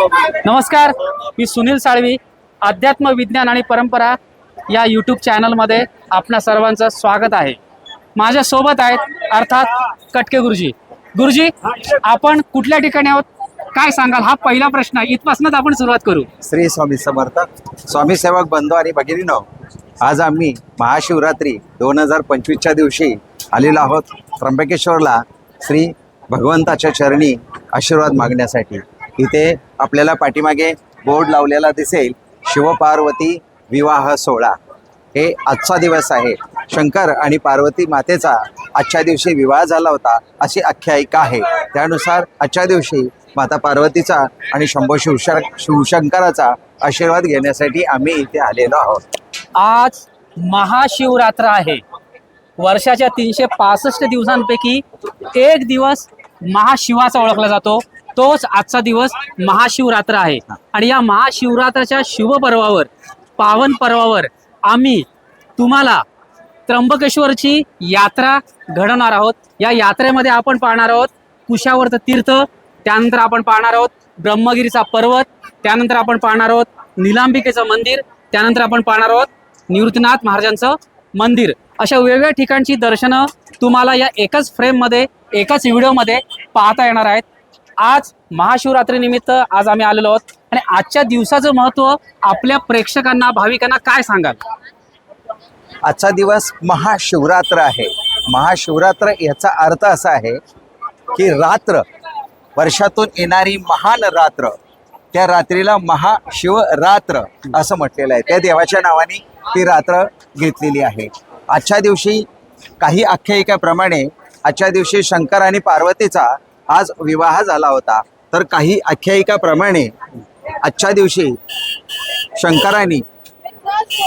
नमस्कार मी सुनील साळवी अध्यात्म विज्ञान आणि परंपरा या यूट्यूब चॅनलमध्ये आपणा सर्वांचं स्वागत आहे. माझ्या सोबत आहेत अर्थात कटके गुरुजी. गुरुजी आपण कुठल्या ठिकाणी आहोत? काय सांगाल? हा पहिला प्रश्न आहे. इथपासूनच आपण सुरुवात करू. श्री स्वामी समर्थ स्वामी सेवक बंधू आणि भगिनीनो आज आम्ही महाशिवरात्री दोन हजार पंचवीसच्या दिवशी आलेलो आहोत त्र्यंबकेश्वरला श्री भगवंताच्या चरणी आशीर्वाद मागण्यासाठी. इथे आपल्याला पाठीमागे बोर्ड लावलेला दिसेल शिवपार्वती विवाह सोहळा. हे आजचा दिवस आहे. शंकर आणि पार्वती मातेचा आजच्या दिवशी विवाह झाला होता अशी आख्यायिका आहे. त्यानुसार आजच्या दिवशी माता पार्वतीचा आणि शंभो शिवशर शिवशंकराचा आशीर्वाद घेण्यासाठी आम्ही इथे आलेलो आहोत. आज महाशिवरात्र आहे. वर्षाच्या तीनशे पासष्ट दिवसांपैकी एक दिवस महाशिवाचा ओळखला जातो. तोच आजचा दिवस महाशिवरात्र आहे. आणि या महाशिवरात्राच्या शिवपर्वावर पावन पर्वावर आम्ही तुम्हाला त्र्यंबकेश्वरची यात्रा घडवणार आहोत. या यात्रेमध्ये आपण पाहणार आहोत कुशावर्त तीर्थ त्यानंतर आपण पाहणार आहोत ब्रह्मगिरीचा पर्वत त्यानंतर आपण पाहणार आहोत निलांबिकेचं मंदिर त्यानंतर आपण पाहणार आहोत निवृत्तीनाथ महाराजांचं मंदिर. अशा वेगवेगळ्या ठिकाणची दर्शनं तुम्हाला या एकाच फ्रेममध्ये एकाच व्हिडिओमध्ये पाहता येणार आहेत. आज महाशिवरात्रीनिमित्त आज आम्ही आलेलो आहोत. आणि आजच्या दिवसाचं महत्त्व आपल्या प्रेक्षकांना भाविकांना काय सांगाल? आजचा दिवस महाशिवरात्र आहे. महाशिवरात्र याचा अर्थ असा आहे की रात्र वर्षातून येणारी महान रात्र त्या रात्रीला महाशिवरात्र असं म्हटलेलं आहे. त्या देवाच्या नावाने ती रात्र घेतलेली आहे. आजच्या दिवशी काही आख्यायिकाप्रमाणे आजच्या दिवशी शंकर आणि पार्वतीचा आज विवाह झाला होता. तर काही आख्यायिकाप्रमाणे आजच्या दिवशी शंकराने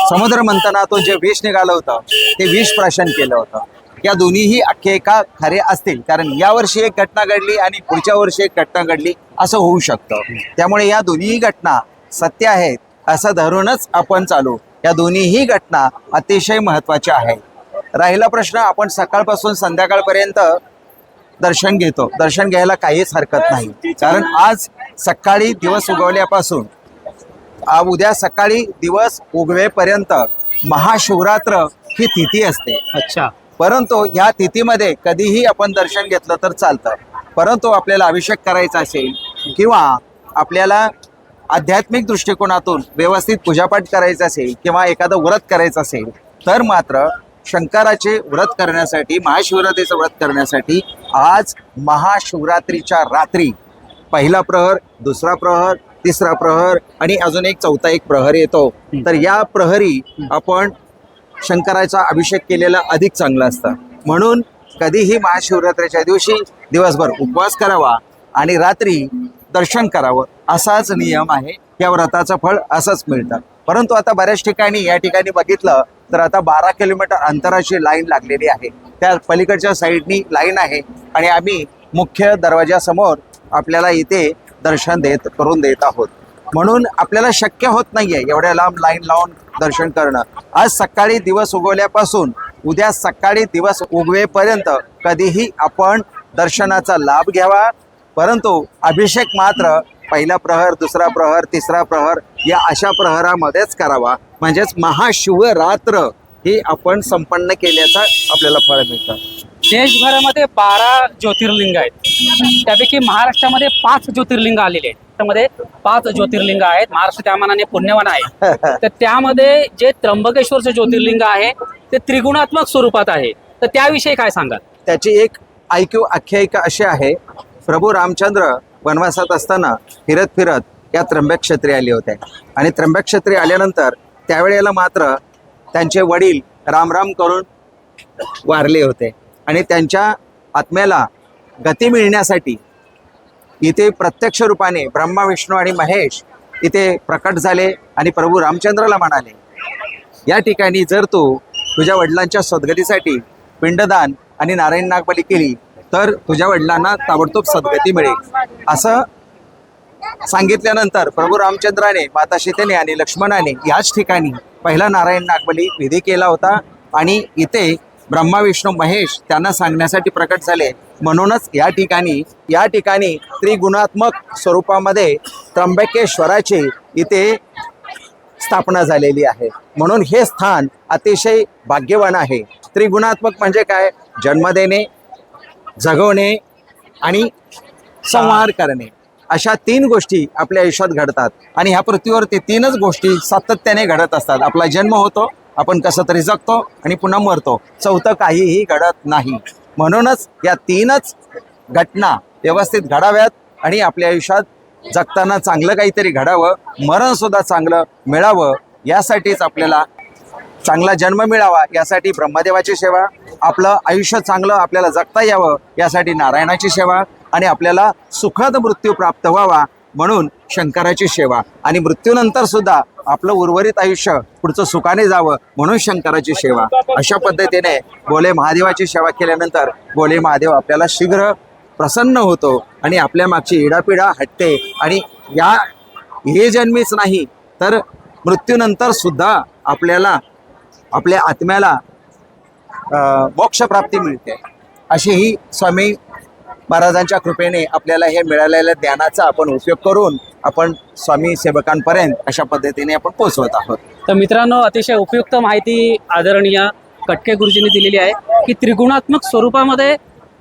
समुद्र मंथनातून जे विष निघालं होतं ते विष प्राशन केलं होतं. या दोन्हीही आख्यायिका खरे असतील. कारण या वर्षी एक घटना घडली आणि पुढच्या वर्षी एक घटना घडली असं होऊ शकतं. त्यामुळे या दोन्हीही घटना सत्य आहेत असं धरूनच आपण चालू. या दोन्हीही घटना अतिशय महत्त्वाच्या आहेत. राहिला प्रश्न आपण सकाळपासून संध्याकाळपर्यंत दर्शन घेतो. दर्शन घ्यायला काहीच हरकत नाही. कारण आज सकाळी दिवस उगवल्यापासून उद्या सकाळी दिवस उगवेपर्यंत महाशिवरात्र ही तिथी असते. अच्छा. परंतु ह्या तिथीमध्ये कधीही आपण दर्शन घेतलं तर चालतं. परंतु आपल्याला अभिषेक करायचा असेल किंवा आपल्याला आध्यात्मिक दृष्टिकोनातून व्यवस्थित पूजापाठ करायचं असेल किंवा एखादं व्रत करायचं असेल तर मात्र शंकराचे व्रत करण्यासाठी महाशिवरात्रीचं व्रत करण्यासाठी आज महाशिवरात्रीच्या रात्री पहिला प्रहर दुसरा प्रहर तिसरा प्रहर आणि अजून एक चौथा एक प्रहर येतो. तर या प्रहरी आपण शंकराचा अभिषेक केलेला अधिक चांगला असतं. म्हणून कधीही महाशिवरात्रीच्या दिवशी दिवसभर उपवास करावा आणि रात्री दर्शन करावं असाच नियम आहे. या व्रताचं फळ असंच मिळतं. परंतु आता बऱ्याच ठिकाणी या ठिकाणी बघितलं तर आता बारा किलोमीटर अंतराची लाईन लागलेली आहे. त्या पलीकडच्या साईडनी लाईन आहे आणि आम्ही मुख्य दरवाजासमोर आपल्याला इथे दर्शन देत करून देत आहोत. म्हणून आपल्याला शक्य होत नाहीये एवढ्या लांब लाईन लावून दर्शन करणं. आज सकाळी दिवस उगवल्यापासून उद्या सकाळी दिवस उगवेपर्यंत कधीही आपण दर्शनाचा लाभ घ्यावा. परंतु अभिषेक मात्र पहिला प्रहर दुसरा प्रहर तिसरा प्रहर या अशा प्रहरामध्येच करावा. म्हणजेच महाशिवरात्र ही आपण संपन्न केल्याचं आपल्याला फळ मिळतं. देशभरामध्ये बारा ज्योतिर्लिंग आहेत. त्यापैकी महाराष्ट्रामध्ये पाच ज्योतिर्लिंग आलेले आहेत. त्यामध्ये पाच ज्योतिर्लिंग आहेत. महाराष्ट्र त्या मानाने पुण्यवान आहे. तर त्यामध्ये जे त्र्यंबकेश्वरचं ज्योतिर्लिंग आहे ते त्रिगुणात्मक स्वरूपात आहे. तर त्याविषयी काय सांगाल? त्याची एक ऐक्यू आख्यायिका अशी आहे. प्रभू रामचंद्र वनवासात असताना फिरत फिरत या त्र्यंबकक्षेत्री आले होते आणि त्र्यंबकक्षेत्री आल्यानंतर त्यावेळेला मात्र त्यांचे वडील रामराम करून वारले होते. आणि त्यांच्या आत्म्याला गती मिळण्यासाठी इथे प्रत्यक्ष रूपाने ब्रह्मा विष्णू आणि महेश इथे प्रकट झाले आणि प्रभू रामचंद्राला म्हणाले या ठिकाणी जर तू तुझ्या वडिलांच्या सद्गतीसाठी पिंडदान आणि नारायण नागबली केली तर तुझ्या वडिलांना ताबडतोब सद्गती मिळेल. असं सांगितल्यानंतर प्रभू रामचंद्राने माता सीतेने आणि लक्ष्मणाने याच ठिकाणी पहिला नारायण नागबली विधी केला होता आणि इथे ब्रह्मा विष्णू महेश त्यांना सांगण्यासाठी प्रकट झाले. म्हणूनच या ठिकाणी या ठिकाणी त्रिगुणात्मक स्वरूपामध्ये त्र्यंबकेश्वराची इथे स्थापना झालेली आहे. म्हणून हे स्थान अतिशय भाग्यवान आहे. त्रिगुणात्मक म्हणजे काय? जन्म देणे जगवणे आणि संहार करणे. अशा तीन गोष्टी आपल्या आयुष्यात घडतात. आणि ह्या पृथ्वीवर ते तीनच गोष्टी सातत्याने घडत असतात. आपला जन्म होतो आपण कसं तरी जगतो आणि पुन्हा मरतो. चौथं काहीही घडत नाही. म्हणूनच या तीनच घटना व्यवस्थित घडाव्यात आणि आपल्या आयुष्यात जगताना चांगलं काहीतरी घडावं मरणसुद्धा चांगलं मिळावं यासाठीच आपल्याला चांगला जन्म मिळावा यासाठी ब्रह्मदेवाची सेवा आपलं आयुष्य चांगलं आपल्याला जगता यावं यासाठी नारायणाची सेवा आणि आपल्याला सुखद मृत्यू प्राप्त व्हावा म्हणून शंकराची सेवा. आणि मृत्यूनंतर सुद्धा आपलं उर्वरित आयुष्य पुढचं सुखाने जावं म्हणून शंकराची सेवा. अशा पद्धतीने भोले महादेवाची सेवा केल्यानंतर भोले महादेव आपल्याला शीघ्र प्रसन्न होतो आणि आपल्या मागची इडापिडा हटते. आणि या हे जन्मीच नाही तर मृत्यूनंतर सुद्धा आपल्याला आपल्या आत्म्याला मोक्ष मोक्षप्राप्ती मिळते. अशी ही स्वामी महाराजांच्या कृपेने आपल्याला हे मिळालेल्या ज्ञानाचा आपण उपयोग करून आपण स्वामी सेवकांपर्यंत अशा पद्धतीने आपण पोहोचवत आहोत. तर मित्रांनो अतिशय उपयुक्त माहिती आदरणीय कटके गुरुजींनी दिलेली आहे की त्रिगुणात्मक स्वरूपामध्ये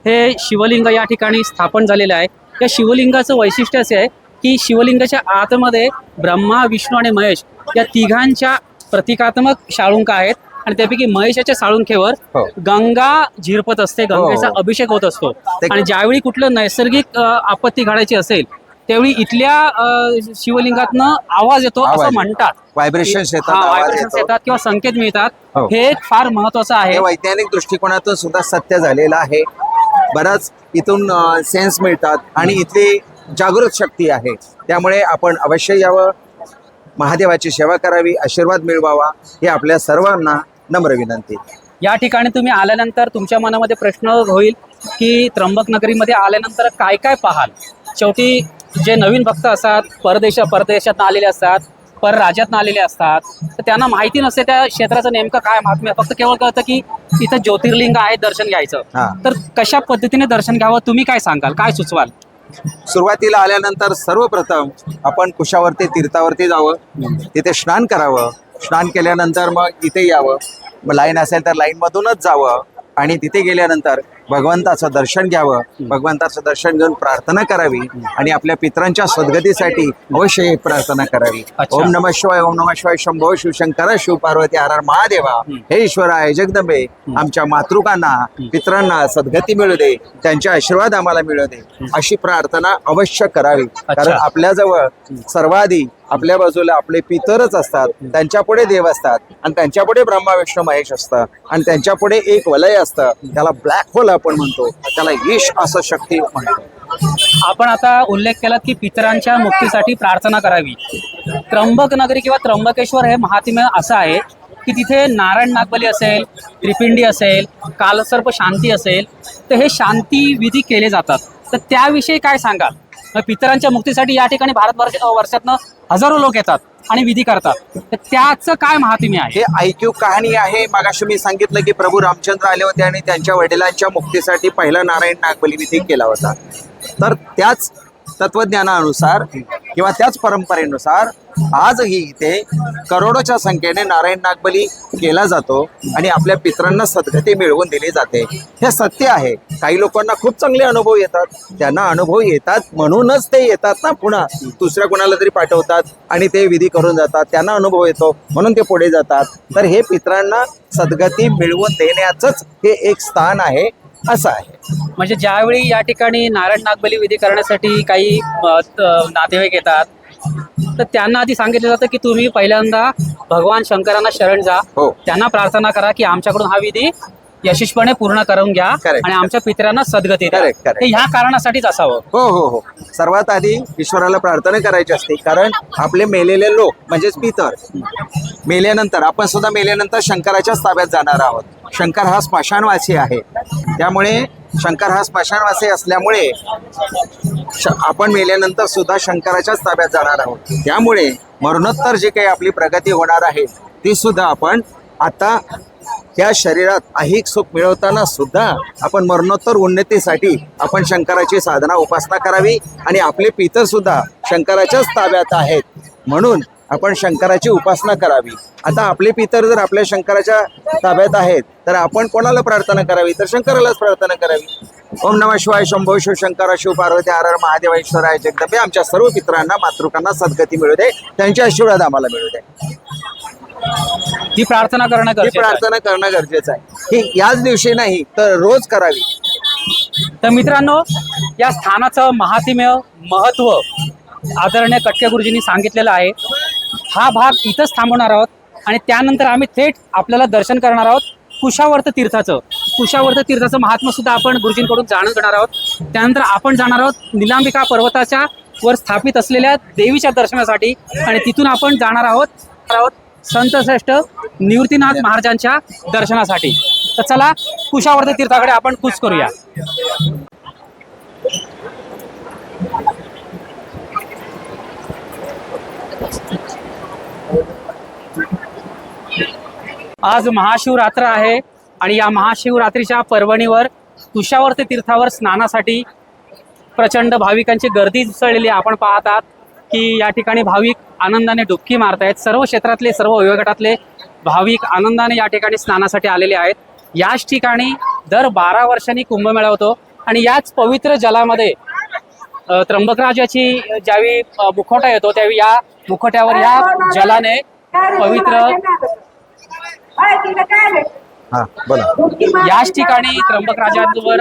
हे शिवलिंग या ठिकाणी स्थापन झालेलं आहे. या शिवलिंगाचं वैशिष्ट्य असे आहे की शिवलिंगाच्या आतमध्ये ब्रह्मा विष्णू आणि महेश या तिघांच्या प्रतिकात्मक शाळुंका आहेत. आणि त्यापैकी महेशाच्या साळुंखेवर हो. गंगा झिरपत असते गंगेचा हो. अभिषेक होत असतो आणि ज्यावेळी कुठलं नैसर्गिक आपत्ती घडायची असेल त्यावेळी इथल्या शिवलिंगातनं आवाज येतो असं. म्हणतात व्हायब्रेशन्स येतात हा, किंवा संकेत मिळतात हो. हे एक फार महत्वाचं आहे हे वैज्ञानिक दृष्टिकोनातून सुद्धा सत्य झालेलं आहे बराच इथून सेन्स मिळतात आणि इथली जागृत शक्ती आहे त्यामुळे आपण अवश्य यावं महादेवाची सेवा करावी आशीर्वाद मिळवावा हे आपल्या सर्वांना नम्र विनंती. या ठिकाणी तुम्ही आल्यानंतर तुमच्या मनामध्ये प्रश्न होईल की त्र्यंबक नगरीमध्ये आल्यानंतर काय काय पाहाल? शेवटी जे नवीन भक्त असतात परदेश परदेशात आलेले असतात पर राज्यात आलेले असतात तर त्यांना माहिती नसते त्या क्षेत्राचं नेमकं काय महात्म्य फक्त केवळ कळतं की इथं ज्योतिर्लिंग आहे दर्शन घ्यायचं. तर कशा पद्धतीने दर्शन घ्यावं तुम्ही काय सांगाल? काय सुचवाल? सुरुवातीला आल्यानंतर सर्वप्रथम आपण कुशावरती तीर्थावरती जावं. तिथे स्नान करावं. स्नान केल्यानंतर मग इथे यावं. मग लाईन असेल तर लाईनमधूनच जावं. आणि तिथे गेल्यानंतर भगवंताचं दर्शन घ्यावं. भगवंताचं दर्शन घेऊन प्रार्थना करावी. आणि आपल्या पितरांच्या सद्गतीसाठी अवश्य प्रार्थना करावी. ओम नम शिवाय ओम नम शिवाय शंभो शिवशंकर शिव पार्वती हर हर महादेवा. हे ईश्वराय जगदंबे आमच्या मातृकांना पितरांना सद्गती मिळू दे. त्यांचे आशीर्वाद आम्हाला मिळू दे. अशी प्रार्थना अवश्य करावी. कारण आपल्याजवळ सर्वाधिक आपल्या बाजूला आपले पितरच असतात त्यांच्या पुढे देव असतात आणि त्यांच्या पुढे ब्रह्मा विष्णू महेश असतं आणि त्यांच्या पुढे एक वलय असतं त्याला ब्लॅक होल आपण म्हणतो त्याला यश असं शक्ती म्हणतो. आपण आता उल्लेख केला की पितरांच्या मुक्तीसाठी प्रार्थना करावी. त्र्यंबक नगरी किंवा त्र्यंबकेश्वर हे महात्म्य असं आहे की तिथे नारायण नागबली असेल त्रिपिंडी असेल कालसर्प शांती असेल तर हे शांती विधी केले जातात. तर त्याविषयी काय सांगाल? पितरांच्या मुक्तीसाठी या ठिकाणी भारत वर्षातनं हजारो लोक येतात आणि विधी करतात. तर त्याचं काय महात्म्य आहे? हे ऐक्यू कहाणी आहे. मागाशी मी सांगितलं की प्रभू रामचंद्र आले होते आणि त्यांच्या वडिलांच्या मुक्तीसाठी पहिला नारायण नागबली विधी केला होता. तर त्याच तत्वज्ञानानुसार किंवा त्याच परंपरेनुसार आजही इथे करोडोच्या संख्येने नारायण नागबली केला जातो आणि आपल्या पित्रांना सद्गती मिळवून दिली जाते. हे सत्य आहे. काही लोकांना खूप चांगले अनुभव येतात. त्यांना अनुभव येतात म्हणूनच ते येतात ना पुन्हा. दुसऱ्या कोणाला तरी पाठवतात आणि ते विधी करून जातात. त्यांना अनुभव येतो म्हणून ते पुढे जातात. तर हे पितरांना सद्गती मिळवून देण्याचंच हे एक स्थान आहे. असं आहे. म्हणजे ज्यावेळी या ठिकाणी नारायण नागबली विधी करण्यासाठी काही नातेवाईक येतात तर त्यांना आधी सांगितलं जातं की तुम्ही पहिल्यांदा भगवान शंकरांना शरण जा. हो. त्यांना प्रार्थना करा की आमच्याकडून हा विधी यशस्वीपणे पूर्ण करून घ्या Correct. आणि आमच्या पितरांना सद्गती द्या. Correct, correct. ते ह्या कारणासाठीच असावं. हो हो हो. सर्वात आधी ईश्वराला प्रार्थना करायची असते. कारण आपले मेलेले लोक म्हणजेच पितर मेल्यानंतर आपण सुद्धा मेल्यानंतर शंकराच्याच ताब्यात जाणार आहोत. शंकर हा स्मशानवासी आहे. त्यामुळे शंकर हा स्मशानवासी असल्यामुळे श- आपण मेल्यानंतर सुद्धा शंकराच्याच ताब्यात जाणार आहोत. त्यामुळे मरणोत्तर जी काही आपली प्रगती होणार आहे ती सुद्धा आपण आता या शरीरात ऐहिक सुख मिळवताना सुद्धा आपण मरणोत्तर उन्नतीसाठी आपण शंकराची साधना उपासना करावी आणि आपले पितर सुद्धा शंकराच्याच ताब्यात आहेत. म्हणून आपण शंकराची उपासना करावी. आता आपले पितर जर आपल्या शंकराच्या ताब्यात आहेत तर आपण कोणाला प्रार्थना करावी? तर शंकरालाच प्रार्थना करावी. ओम नम शिवाय शंभो शिव शंकर शिव पार्वती हर हर महादेव ईश्वराय जगदंबे. आमच्या सर्व पितरांना मातृकांना सद्गती मिळू दे. त्यांचे आशीर्वाद आम्हाला मिळू दे. ही प्रार्थना करणं ही गरजेचं आहे. प्रार्थना करणं गरजेचं आहे. ही याच दिवशी नाही तर रोज करावी. तर मित्रांनो या स्थानाचं महात्म्य महत्त्व आदरणीय कटके गुरुजींनी सांगितलेलं आहे. हा भाग इथंच थांबवणार आहोत आणि त्यानंतर आम्ही थेट आपल्याला दर्शन करणार आहोत कुशावर्त तीर्थाचं. कुशावर्त तीर्थाचं महात्म सुद्धा आपण गुरुजींकडून जाणून घेणार आहोत. त्यानंतर आपण जाणार आहोत निलांबिका पर्वताच्या वर स्थापित असलेल्या देवीच्या दर्शनासाठी आणि तिथून आपण जाणार आहोत आहोत संत श्रेष्ठ निवृत्तीनाथ महाराजांच्या दर्शनासाठी. तर चला कुशावर्त तीर्थाकडे आपण कूच करूया. आज महाशिवरात्र आहे आणि या महाशिवरात्रीच्या पर्वणीवर तुषावर्ती तीर्थावर स्नानासाठी प्रचंड भाविकांची गर्दी उसळलेली आपण पाहत आहात की या ठिकाणी भाविक आनंदाने डुबकी मारतायत. सर्व क्षेत्रातले सर्व वयोगटातले भाविक आनंदाने या ठिकाणी स्नानासाठी आलेले आहेत. याच ठिकाणी दर बारा वर्षांनी कुंभमेळा होतो आणि याच पवित्र जलामध्ये त्र्यंबकराजाची ज्यावेळी मुखोटा येतो त्यावेळी या मुखोट्यावर या जलाने पवित्र हा बोला. याच ठिकाणी त्र्यंबकराजांवर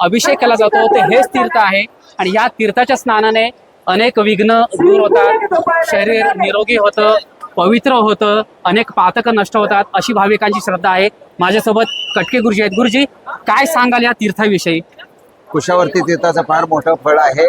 अभिषेक केला जातो. ते हेच तीर्थ आहे. आणि या तीर्थाच्या स्नानाने अनेक विघ्न दूर होतात. शरीर निरोगी होतं पवित्र होतं अनेक पातकं नष्ट होतात अशी भाविकांची श्रद्धा आहे. माझ्यासोबत कटके गुरुजी आहेत. गुरुजी काय सांगाल या तीर्थाविषयी? कुशावर्ती तीर्थाचं फार मोठं फळ आहे.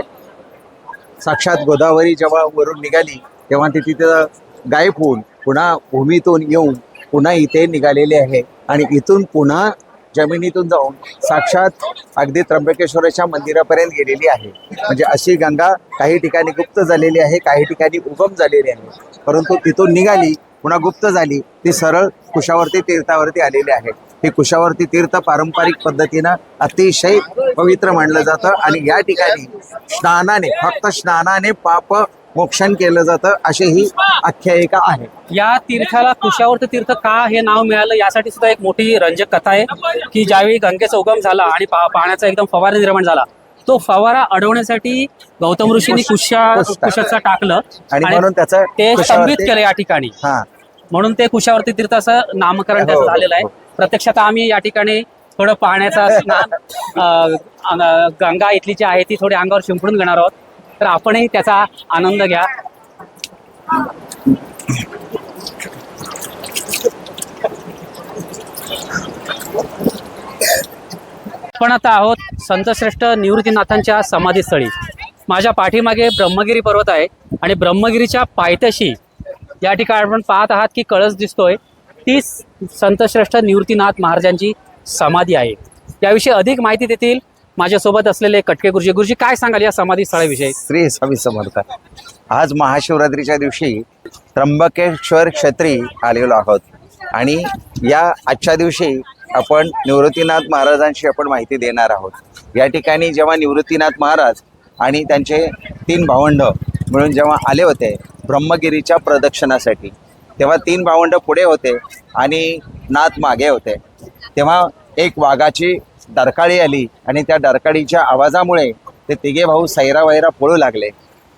साक्षात गोदावरी जेव्हा वरून निघाली तेव्हा ती तिथं गायब होऊन पुन्हा भूमीतून येऊन पुन्हा इथे निघालेली आहे. आणि इथून पुन्हा जमिनीतून जाऊन साक्षात अगदी त्र्यंबकेश्वराच्या मंदिरापर्यंत गेलेली आहे. म्हणजे अशी गंगा काही ठिकाणी गुप्त झालेली आहे काही ठिकाणी उगम झालेली आहे. परंतु तिथून निघाली पुन्हा गुप्त झाली ती सरळ कुशावर्ती तीर्थावरती आलेली आहे. हे कुशावर्ती तीर्थ पारंपरिक पद्धतीनं अतिशय पवित्र मानलं जातं. आणि या ठिकाणी स्नानाने फक्त स्नानाने पाप मोक्षण केलं जातं अशी ही आख्यायिका आहे या तीर्थाला कुशावर्त तीर्थ का हे नाव मिळालं यासाठी सुद्धा एक मोठी रंजक कथा आहे की ज्यावेळी गंगेचा उगम झाला आणि पा- पाण्याचा एकदम फवारा निर्माण झाला तो फवारा अडवण्यासाठी गौतम ऋषींनी कुशा. कुशाचं टाकलं आणि म्हणून त्याचं ते स्तंभित कुशावर्ती- केलं या ठिकाणी हा म्हणून ते कुशावर्ती तीर्थ असं नामकरण हो, त्याचं हो, झालेलं आहे हो. प्रत्यक्षात आम्ही या ठिकाणी थोडं पाण्याचा स्नान अं, अं, गंगा इथली जी आहे ती थोडी अंगावर शिंपडून घेणार आहोत तर आपणही त्याचा आनंद घ्या. आपण आता आहोत संतश्रेष्ठ निवृत्तीनाथांच्या समाधीस्थळी. माझ्या पाठीमागे ब्रह्मगिरी पर्वत आहे आणि ब्रह्मगिरीच्या पायथ्याशी या ठिकाणी आपण पाहत आहात की कळस दिसतोय. तीच संतश्रेष्ठ निवृत्तीनाथ महाराजांची समाधी आहे. याविषयी अधिक माहिती देतील माझ्यासोबत असलेले कटके गुरुजी. गुरुजी काय सांगाल या समाधी स्थळाविषयी श्री स्वामी समर्थ. आज महाशिवरात्रीच्या दिवशी त्र्यंबकेश्वर क्षेत्री आलेलो आहोत. आणि या आजच्या दिवशी आपण निवृत्तीनाथ महाराजांशी आपण माहिती देणार आहोत. या ठिकाणी जेव्हा निवृत्तीनाथ महाराज आणि त्यांचे तीन भावंड मिळून जेव्हा आले होते ब्रह्मगिरीच्या प्रदक्षिणासाठी तेव्हा तीन भावंड पुढे होते आणि नाथ मागे होते. तेव्हा एक वाघाची डरकाळी आली आणि त्या डरकाळीच्या आवाजामुळे ते तिघे भाऊ सैरा वैरा पळू लागले.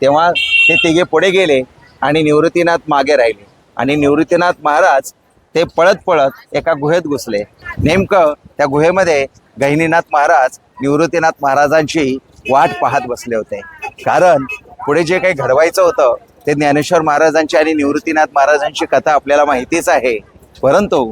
तेव्हा ते तिघे पुढे गेले आणि निवृत्तीनाथ मागे राहिले. आणि निवृत्तीनाथ महाराज ते पळत पळत एका गुहेत घुसले. नेमकं त्या गुहेमध्ये गहिनीनाथ महाराज निवृत्तीनाथ महाराजांची वाट पाहत बसले होते. कारण पुढे जे काही घडवायचं होतं ते ज्ञानेश्वर महाराजांची आणि निवृत्तीनाथ महाराजांची कथा आपल्याला माहितीच आहे. परंतु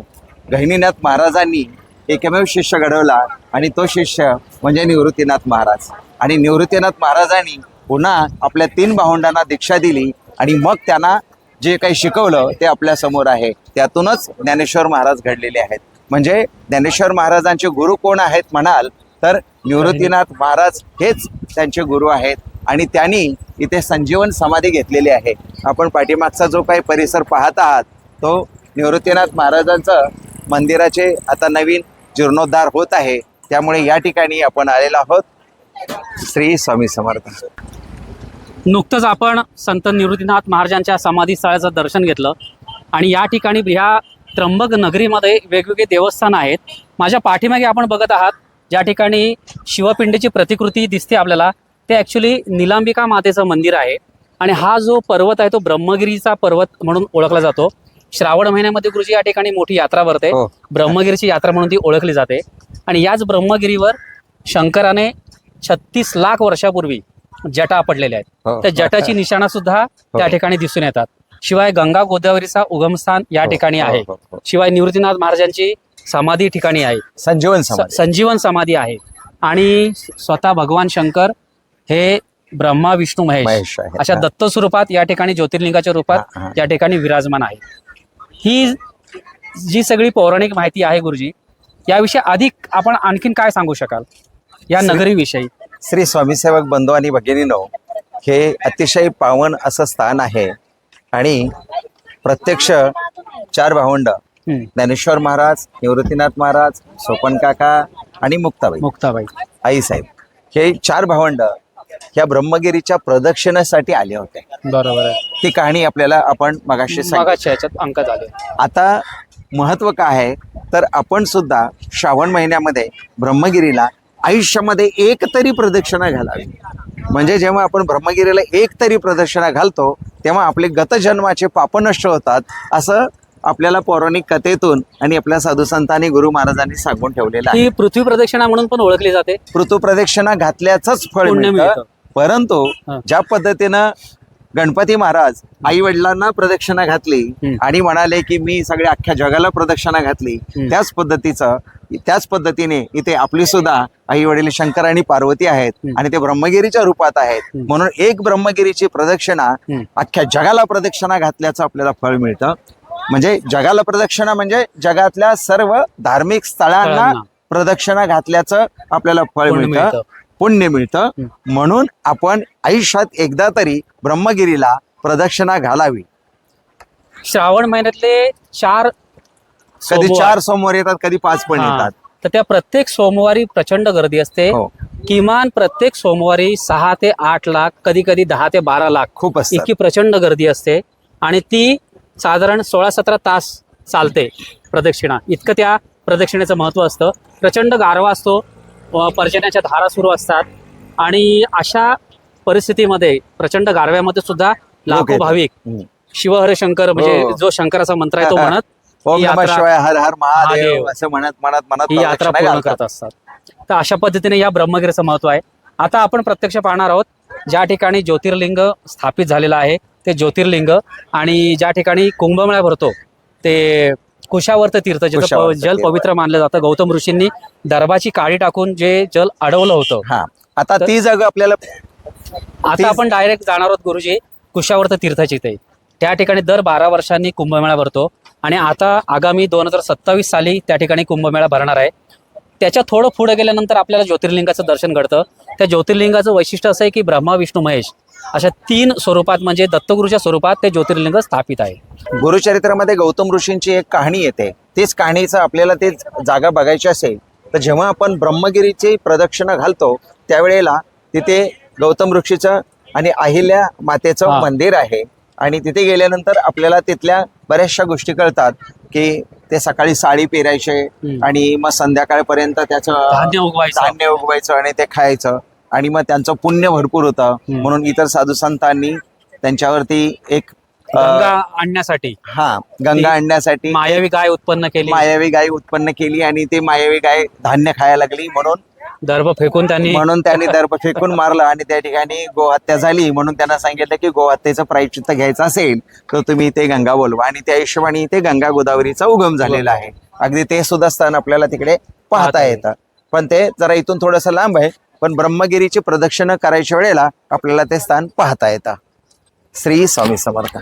गहिनीनाथ महाराजांनी एकमेव शिष्य घडवला आणि तो शिष्य म्हणजे निवृत्तीनाथ महाराज. आणि निवृत्तीनाथ महाराजांनी पुन्हा आपल्या तीन भावंडांना दीक्षा दिली आणि मग त्यांना जे काही शिकवलं ते आपल्यासमोर आहे. त्यातूनच ज्ञानेश्वर महाराज घडलेले आहेत. म्हणजे ज्ञानेश्वर महाराजांचे गुरु कोण आहेत म्हणाल तर निवृत्तीनाथ महाराज हेच त्यांचे गुरु आहेत. आणि त्यांनी इथे संजीवन समाधी घेतलेली आहे. आपण पाठीमागचा जो काही परिसर पाहत आहात तो निवृत्तीनाथ महाराजांचं मंदिराचे आता नवीन जीर्णोद्धार होत आहे. त्यामुळे या ठिकाणी आपण आलेलो आहोत. श्री स्वामी समर्थ. नुकतंच आपण संत निवृत्तीनाथ महाराजांच्या समाधी स्थळाचं दर्शन घेतलं. आणि या ठिकाणी ह्या त्र्यंबक नगरीमध्ये वेगवेगळे देवस्थान आहेत. माझ्या पाठीमागे आपण बघत आहात ज्या ठिकाणी शिवपिंडीची प्रतिकृती दिसते आपल्याला ते ॲक्च्युली निलांबिका मातेचं मंदिर आहे. आणि हा जो पर्वत आहे तो ब्रह्मगिरीचा पर्वत म्हणून ओळखला जातो. श्रावण महिन्यामध्ये गुरुजी या ठिकाणी मोठी यात्रा भरते. हो. ब्रह्मगिरीची यात्रा म्हणून ती ओळखली जाते. आणि याच ब्रह्मगिरीवर शंकराने छत्तीस लाख वर्षापूर्वी जटा पडलेल्या आहेत. हो. त्या जटाची निशाणा सुद्धा त्या ठिकाणी दिसून येतात. शिवाय गंगा गोदावरीचा उगमस्थान या ठिकाणी आहे. हो, हो. शिवाय निवृत्तीनाथ महाराजांची समाधी ठिकाणी आहे. संजीवन स- संजीवन समाधी आहे. आणि स्वतः भगवान शंकर हे ब्रह्मा विष्णू महेश महेश आहे. अशा हा. दत्त स्वरूपात या ठिकाणी ज्योतिर्लिंगाच्या हा, रूपात हा. या ठिकाणी विराजमान आहे. ही जी सगळी पौराणिक माहिती आहे गुरुजी याविषयी अधिक आपण आणखीन काय सांगू शकाल? या नगरीविषयी. श्री स्वामीसेवक बंधू आणि भगिनीनो हे अतिशय पावन असं स्थान आहे आणि प्रत्यक्ष चार भावंड ज्ञानेश्वर महाराज निवृत्तीनाथ महाराज सोपन काका आणि मुक्ताबाई. मुक्ताबाई. आईसाहेब हे चार भावंड या ब्रह्मगिरीच्या प्रदक्षिणेसाठी आले होते. बरोबर आहे. ती कहाणी आपल्याला आपण मगाशी सांगितली. मगाच्या याच्यात अंक झाले. आता महत्त्व काय आहे? तर आपण सुद्धा श्रावण महिन्यामध्ये ब्रह्मगिरीला आयुष्यामध्ये एक तरी प्रदक्षिणा घालावी. म्हणजे जेव्हा आपण ब्रह्मगिरीला एक तरी प्रदक्षिणा घालतो तेव्हा आपले गतजन्माचे पाप नष्ट होतात असं आपल्याला पौराणिक कथेतून आणि आपल्या साधू संतांनी गुरु महाराजांनी सांगून ठेवलेलं आहे ही पृथ्वी प्रदक्षिणा म्हणून पण ओळखली जाते पृथू प्रदक्षिणा घातल्याचंच फळ पुण्य मिळतं मिळतं. परंतु हा. ज्या पद्धतीनं गणपती महाराज आई वडिलांना प्रदक्षिणा घातली हम्म. आणि म्हणाले की मी सगळ्या अख्ख्या जगाला प्रदक्षिणा घातली हम्म. त्याच पद्धतीचं त्याच पद्धतीने इथे आपली सुद्धा आई वडील शंकर आणि पार्वती आहेत हम्म. आणि ते ब्रह्मगिरीच्या रूपात आहेत हम्म. म्हणून एक ब्रह्मगिरीची प्रदक्षिणा हम्म. अख्ख्या जगाला प्रदक्षिणा घातल्याचं आपल्याला फळ मिळतं म्हणजे जगाला प्रदक्षिणा म्हणजे जगातल्या सर्व धार्मिक स्थळांना स्थळांना. प्रदक्षिणा घातल्याचं आपल्याला फळ पुण्य मिळतं मिळतं. पुण्य मिळतं. म्हणून आपण आयुष्यात एकदा तरी ब्रह्मगिरीला प्रदक्षिणा घालावी श्रावण महिन्यातले चार कधी सोमवार. चार सोमवार येतात कधी पाच पण हा. येतात तर त्या प्रत्येक सोमवारी प्रचंड गर्दी असते हो किमान प्रत्येक सोमवारी सहा ते आठ लाख कधी कधी दहा ते बारा लाख खूप असतात इतकी प्रचंड गर्दी असते आणि ती साधारण सोळा सतरा तास चालते प्रदक्षिणा इतकं त्या प्रदक्षिणेचं महत्त्व असतं प्रचंड गारवा असतो पर्जन्याच्या धारा सुरू असतात आणि अशा परिस्थितीमध्ये प्रचंड गारव्यामध्ये सुद्धा लाखो. भाविक हम्म. शिवहर शंकर म्हणजे हो. जो शंकराचा मंत्र आहे तो म्हणत ही हर हर महादेव महादेव. असं म्हणत म्हणत म्हणत ही यात्रा पूर्ण. करत असतात तर अशा पद्धतीने या ब्रह्मगिरीचं महत्त्व आहे आता आपण प्रत्यक्ष पाहणार आहोत ज्या ठिकाणी ज्योतिर्लिंग स्थापित झालेलं आहे ते ज्योतिर्लिंग आणि ज्या ठिकाणी कुंभमेळा भरतो ते कुशावर्त तीर्थ जिथं कुशावर्त जल तीर्थ. पवित्र मानलं जातं. गौतम ऋषींनी दर्भाची काळी टाकून जे जल अडवलं होतं. हा. आता तर- ती जागा आपल्याला आता आपण डायरेक्ट जाणार आहोत गुरुजी कुशावर्त तीर्थाची ते त्या ठिकाणी दर बारा वर्षांनी कुंभमेळा भरतो आणि आता आगामी दोन हजार सत्तावीस साली त्या ठिकाणी कुंभमेळा भरणार आहे. त्याच्या थोडं पुढे गेल्यानंतर आपल्याला ज्योतिर्लिंगाचं दर्शन घडतं. त्या ज्योतिर्लिंगाचं वैशिष्ट्य असं आहे की ब्रह्मा विष्णू महेश अशा तीन स्वरूपात म्हणजे दत्तगुरूच्या स्वरूपात ते ज्योतिर्लिंग स्थापित आहे. गुरुचरित्रामध्ये गौतम ऋषींची एक कहाणी येते. तीच कहाणीचं आपल्याला ते जागा बघायची असेल तर जेव्हा आपण ब्रह्मगिरीची प्रदक्षिणा घालतो त्यावेळेला तिथे गौतम ऋषीचं आणि अहिल्या मातेचं. मंदिर आहे. आणि तिथे गेल्यानंतर आपल्याला तिथल्या बऱ्याचशा गोष्टी कळतात की ते सकाळी साडी पेरायचे. आणि मग संध्याकाळपर्यंत त्याचं धान्य उगवायचं. धान्य उगवायचं आणि ते खायचं. आणि मग त्यांचं पुण्य भरपूर होतं. म्हणून इतर साधू संतांनी त्यांच्यावरती एक गंगा आणण्यासाठी. हा गंगा ती आणण्यासाठी मायावी गाय उत्पन्न केली. मायावी गाय उत्पन्न केली आणि ती मायावी गाय धान्य खायला लागली. म्हणून दर्भ फेकून त्यांनी म्हणून त्यांनी दर्भ फेकून मारलं आणि त्या ठिकाणी गोहत्या झाली. म्हणून त्यांना सांगितलं की गोहत्येचं प्रायचित्त घ्यायचं असेल तर तुम्ही ते गंगा बोलवा. आणि त्या हिशोबाने इथे गंगा गोदावरीचा उगम झालेला आहे. अगदी ते सुद्धा स्थान आपल्याला तिकडे पाहता येतं. पण ते जरा इथून थोडंसं लांब आहे. पण ब्रह्मगिरीची प्रदक्षिणा करायच्या वेळेला आपल्याला ते स्थान पाहता येतं. श्री स्वामी समर्थ.